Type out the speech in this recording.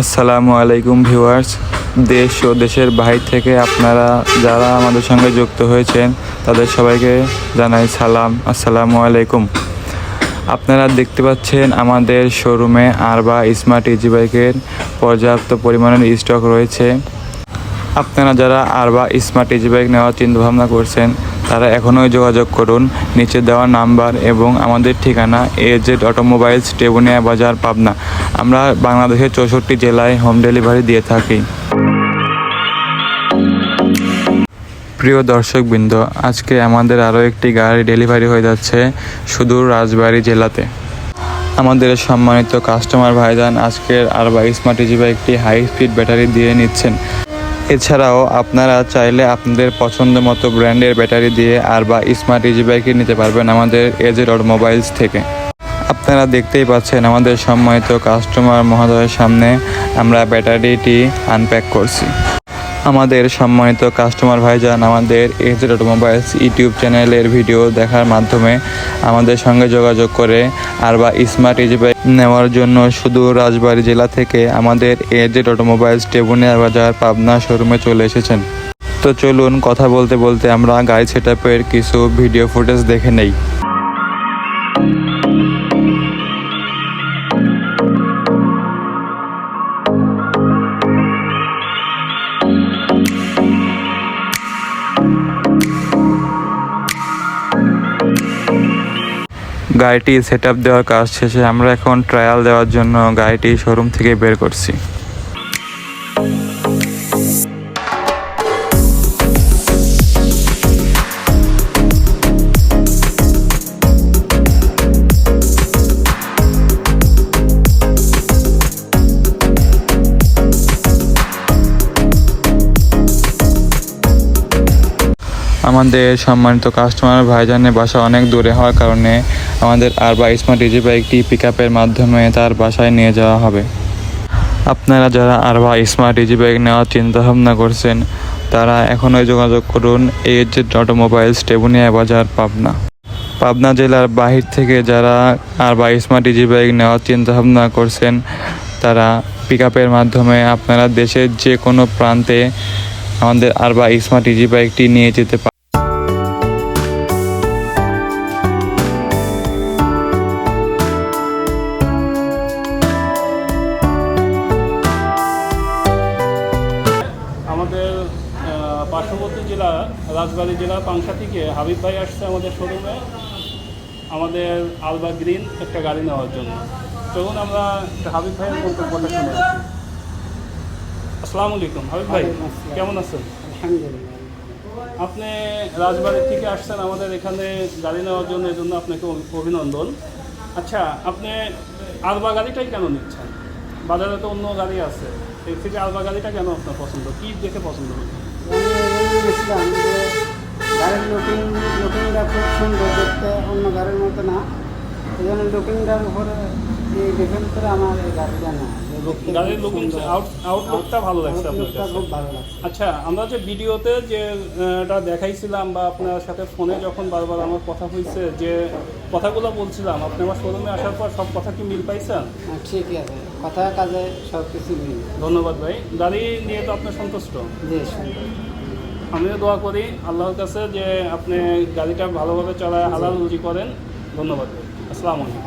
আসসালামু আলাইকুম ভিউয়ার্স। দেশ ও দেশের বাহির থেকে আপনারা যারা আমাদের সঙ্গে যুক্ত হয়েছেন, তাদের সবাইকে জানাই সালাম। আসসালামু আলাইকুম। আপনারা দেখতে পাচ্ছেন আমাদের শোরুমে আরবা স্মার্ট ইজি বাইকের পর্যাপ্ত পরিমাণের স্টক রয়েছে। আপনারা যারা আরবা স্মার্ট ইজি বাইক নেওয়ার চিন্তা ভাবনা করছেন তারা এখনই যোগাযোগ করুন। নিচে দেওয়া নাম্বার এবং আমাদের ঠিকানা এজেড অটোমোবাইলস টেবুনিয়া বাজার পাবনা আমরা বাংলাদেশের চৌষট্টি জেলায় হোম ডেলিভারি দিয়ে থাকি। প্রিয় দর্শকবৃন্দ, আজকে আমাদের আরও একটি গাড়ি ডেলিভারি হয়ে যাচ্ছে সুদূর রাজবাড়ী জেলাতে। আমাদের সম্মানিত কাস্টমার ভাইজান আজকের আরবা স্মার্ট ইজি বাইকটি হাই স্পিড ব্যাটারি দিয়ে নিচ্ছেন। এছাড়াও আপনারা চাইলে আপনাদের পছন্দ মতো ব্র্যান্ডের ব্যাটারি দিয়ে আর বা স্মার্ট ইজি বাইকই নিতে পারবেন আমাদের এজেড মোবাইলস থেকে। আপনারা দেখতেই পাচ্ছেন আমাদের সম্মানিত কাস্টমার মহোদয়ের সামনে আমরা ব্যাটারিটি আনপ্যাক করছি। আমাদের সম্মানিত কাস্টমার ভাইজান, আমাদের এজেড অটোমোবাইলস ইউটিউব চ্যানেলের ভিডিও দেখার মাধ্যমে আমাদের সঙ্গে যোগাযোগ করে আর বা স্মার্ট ইজি নেওয়ার জন্য শুধু রাজবাড়ী জেলা থেকে আমাদের এজেড অটোমোবাইলস টেবুনিয়া বাজার পাবনা শোরুমে চলে এসেছেন। তো চলুন কথা বলতে বলতে আমরা গাড়ি সেট কিছু ভিডিও ফুটেজ দেখে নেই। গাড়িটি সেট দেওয়ার কাজ শেষে আমরা এখন ট্রায়াল দেওয়ার জন্য গাড়িটি শোরুম থেকে বের করছি। আমাদের সম্মানিত কাস্টমার ভাইজানের বাসা অনেক দূরে হওয়ার কারণে আমাদের আর বা স্মার্ট ইজি বাইকটি পিক মাধ্যমে তার বাসায় নিয়ে যাওয়া হবে। আপনারা যারা আর বা স্মার্ট ইজি বাইক নেওয়ার চিন্তা ভাবনা করছেন, তারা এখনই যোগাযোগ করুন এজ অটোমোবাইলস টেবুনিয়া বাজার পাবনা। পাবনা জেলার বাহির থেকে যারা আর বা স্মার্ট ইজি বাইক নেওয়ার চিন্তা ভাবনা করছেন, তারা পিক মাধ্যমে আপনারা দেশের যে কোনো প্রান্তে আমাদের আর বা স্মার্ট ইজি বাইকটি নিয়ে যেতে পারেন। জেলা রাজবাড়ী জেলা পাংশা থেকে হাবিব ভাই আসছে আমাদের শোরুমে। আমাদের আলবা গ্রিন একটা গাড়ি নেওয়ার জন্য। চলুন আমরা হাবিব ভাইয়ের মন্তব্যটা শুনে। আসসালামু আলাইকুম হাবিব ভাই কেমন আছেন? আলহামদুলিল্লাহ। আপনি রাজবাড়ি থেকে আসছেন আমাদের এখানে গাড়ি নেওয়ার জন্য এই জন্য আপনাকে অভিনন্দন। আচ্ছা আপনি আলবা গাড়িটাই কেন নিচ্ছেন? বাজারে তো অন্য গাড়ি আছে। এর থেকে আলবা গাড়িটা কেন আপনার পছন্দ? কী দেখে পছন্দ হলো? আমি যে গাড়ির লুকিং লুকিংটা খুব সুন্দর। দেখতে অন্য গাড়ির মতো না এই জন্য লুকিংটার উপরে এই দেখেন করে আমার এই গাড়িটা না গাড়ির লুকিং। আউটলুকটা ভালো লাগছে আপনার খুব ভালো লাগছে। আচ্ছা আমরা যে ভিডিওতে যে এটা দেখাইছিলাম বা আপনার সাথে ফোনে যখন বারবার আমার কথা হয়েছে যে কথাগুলো বলছিলাম আপনি আমার শোরুমে আসার পর সব কথা কি মিল পাইছেন হ্যাঁ, ঠিকই আছে। কথা কাজে সব কিছু মিল। ধন্যবাদ ভাই। গাড়ি নিয়ে তো আপনি সন্তুষ্ট। সুন্দর। আমিও দোয়া করি আল্লাহর কাছে যে আপনি গাড়িটা ভালোভাবে চলায় হালাল রুজি করেন। ধন্যবাদ। আসসালামু আলাইকুম।